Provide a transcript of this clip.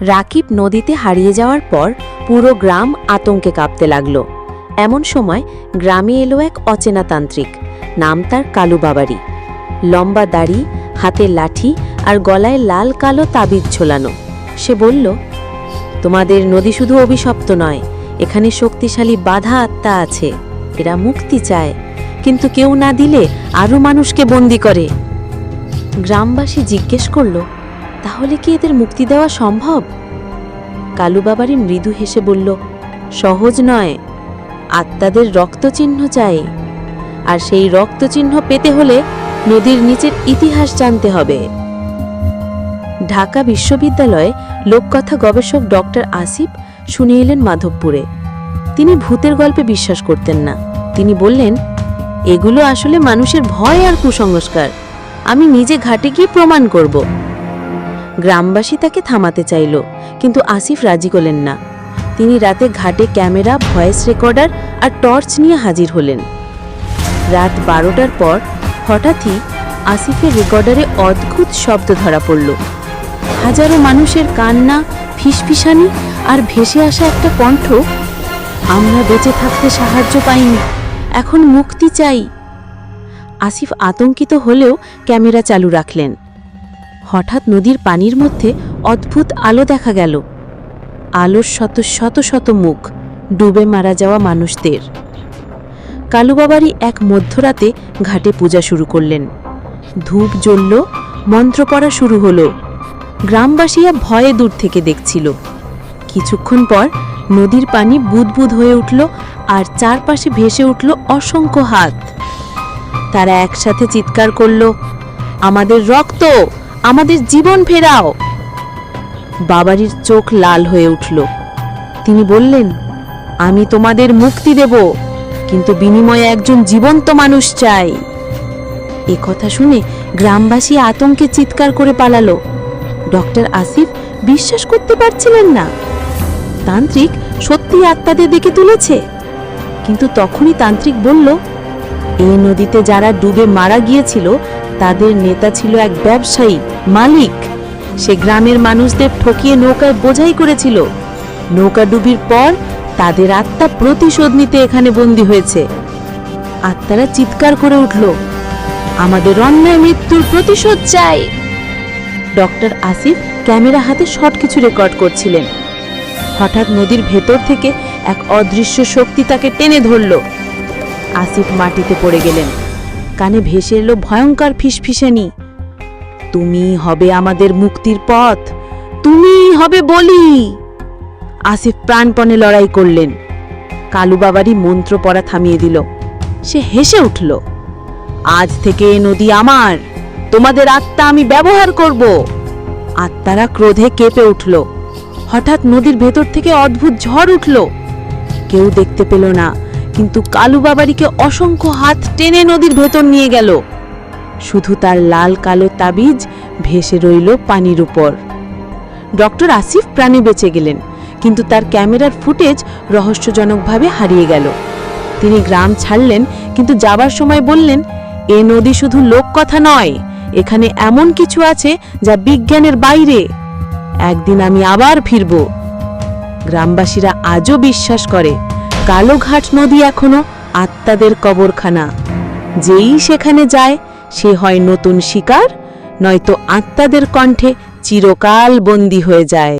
রাকিব নদীতে হারিয়ে যাওয়ার পর পুরো গ্রাম আতঙ্কে কাঁপতে লাগল। এমন সময় গ্রামে এলো এক অচেনা তান্ত্রিক। নাম তার কালু বাবারি। লম্বা দাড়ি, হাতে লাঠি আর গলায় লাল কালো তাবিজ ঝোলানো। সে বলল, তোমাদের নদী শুধু অভিশপ্ত নয়, এখানে শক্তিশালী বাধা আত্মা আছে। এরা মুক্তি চায়, কিন্তু কেউ না দিলে আরও মানুষকে বন্দি করে। গ্রামবাসী জিজ্ঞেস করল তাহলে কি এদের মুক্তি দেওয়া সম্ভব? কালু বাবারি মৃদু হেসে বলল, সহজ নয়, আত্মাদের রক্তচিহ্ন চাই। আর সেই রক্তচিহ্ন পেতে হলে নদীর নিচের ইতিহাস জানতে হবে। ঢাকা বিশ্ববিদ্যালয়ে লোককথা গবেষক ডক্টর আসিফ শুনে এলেন মাধবপুরে। তিনি ভূতের গল্পে বিশ্বাস করতেন না। তিনি বললেন, এগুলো আসলে মানুষের ভয় আর কুসংস্কার। আমি নিজে ঘাটে গিয়ে প্রমাণ করব। গ্রামবাসী তাকে থামাতে চাইল, কিন্তু আসিফ রাজি করলেন না। তিনি রাতে ঘাটে ক্যামেরা, ভয়েস রেকর্ডার আর টর্চ নিয়ে হাজির হলেন। রাত বারোটার পর হঠাৎই আসিফের রেকর্ডারে অদ্ভুত শব্দ ধরা পড়ল। হাজারো মানুষের কান্না, ফিসফিসানি আর ভেসে আসা একটা কণ্ঠ, আমরা বেঁচে থাকতে সাহায্য পাইনি, এখন মুক্তি চাই। আসিফ আতঙ্কিত হলেও ক্যামেরা চালু রাখলেন। হঠাৎ নদীর পানির মধ্যে অদ্ভুত আলো দেখা গেল। আলোর শত শত শত মুখ, ডুবে মারা যাওয়া মানুষদের। কালুবাবারই এক মধ্যরাতে ঘাটে পূজা শুরু করলেন। ধূপ জ্বলল, মন্ত্র পড়া শুরু হলো। গ্রামবাসীরা ভয়ে দূর থেকে দেখছিল। কিছুক্ষণ পর নদীর পানি বুদবুদ হয়ে উঠল আর চারপাশে ভেসে উঠল অসংখ্য হাত। তারা একসাথে চিৎকার করল, আমাদের রক্ত! আমাদের জীবন ফেরাও। বাবারির চোখ লাল হয়ে উঠল। তিনি বললেন, আমি তোমাদের মুক্তি দেব, কিন্তু বিনিময়ে একজন জীবন্ত মানুষ চাই। এ কথা শুনে গ্রামবাসী আতঙ্কে চিৎকার করে পালালো। ডক্টর আসিফ বিশ্বাস করতে পারছিলেন না। তান্ত্রিক সত্যি আত্মাদের দিকে তুলেছে। কিন্তু তখনই তান্ত্রিক বলল, এই নদীতে যারা ডুবে মারা গিয়েছিল তাদের নেতা ছিল এক ব্যবসায়ী, মালিক। সে গ্রামের মানুষদের ঠকিয়ে নৌকায় বোঝাই করেছিল। নৌকা ডুবির পর তাদের আত্মা প্রতিশোধ নিতে এখানে বন্দী হয়েছে। আত্মারা চিৎকার করে উঠল, আমাদের অন্যায় মৃত্যুর প্রতিশোধ চাই। ডক্টর আসিফ ক্যামেরা হাতে সব কিছু রেকর্ড করছিলেন। হঠাৎ নদীর ভেতর থেকে এক অদৃশ্য শক্তি তাকে টেনে ধরল। আসিফ মাটিতে পড়ে গেলেন। কানে ভেসে এলো ভয়ঙ্কর ফিসফিসানি। তুমি হবে আমাদের মুক্তির পথ। তুমি হবে বলি! আসিফ প্রাণপণে লড়াই করলেন। কালু বাবারই মন্ত্র পড়া থামিয়ে দিল। সে হেসে উঠল, আজ থেকে নদী আমার। তোমাদের আত্মা আমি ব্যবহার করব। আত্মারা ক্রোধে কেঁপে উঠল। হঠাৎ নদীর ভেতর থেকে অদ্ভুত ঝড় উঠল। কেউ দেখতে পেল না। কিন্তু কালু বাবারিকে অসংখ্য হাত টেনে নদীর ভেতর নিয়ে গেল। শুধু তার লাল কালো তাবিজ ভেসে রইল পানির উপর। ডক্টর আসিফ প্রাণে বেঁচে গেলেন, কিন্তু তার ক্যামেরার ফুটেজ রহস্যজনকভাবে হারিয়ে গেল। তিনি গ্রাম ছাড়লেন, কিন্তু যাবার সময় বললেন, এ নদী শুধু লোক কথা নয়, এখানে এমন কিছু আছে যা বিজ্ঞানের বাইরে। একদিন আমি আবার ফিরব। গ্রামবাসীরা আজও বিশ্বাস করে। কালোঘাট নদী এখনও আত্মাদের কবরখানা। যেই সেখানে যায়, সে হয় নতুন শিকার, নয়তো আত্মাদের কণ্ঠে চিরকাল বন্দী হয়ে যায়।